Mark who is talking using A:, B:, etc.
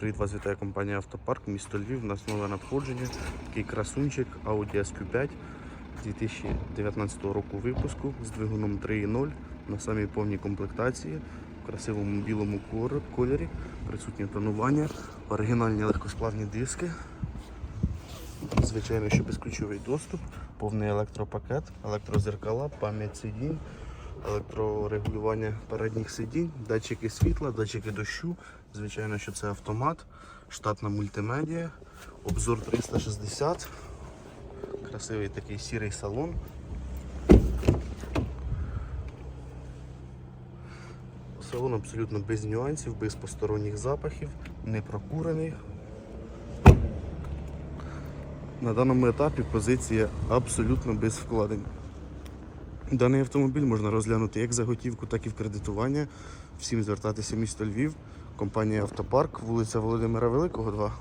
A: Привіт, вас вітає компанія Автопарк, місто Львів. У нас нове надходження. Такий красунчик Audi SQ5 2019 року випуску з двигуном 3.0 на самій повній комплектації, в красивому білому кольорі, присутнє тонування, оригінальні легкосплавні диски. Звичайно, що безключовий доступ, повний електропакет, електрозеркала, пам'ять сидінь, електрорегулювання передніх сидінь, датчики світла, датчики дощу. Звичайно, що це автомат, штатна мультимедіа, обзор 360, красивий такий сірий салон. Салон абсолютно без нюансів, без посторонніх запахів, не прокурений. На даному етапі позиція абсолютно без вкладень. Даний автомобіль можна розглянути як за готівку, так і в кредитування. Всім звертатися місто Львів, компанія Автопарк, вулиця Володимира Великого, 2.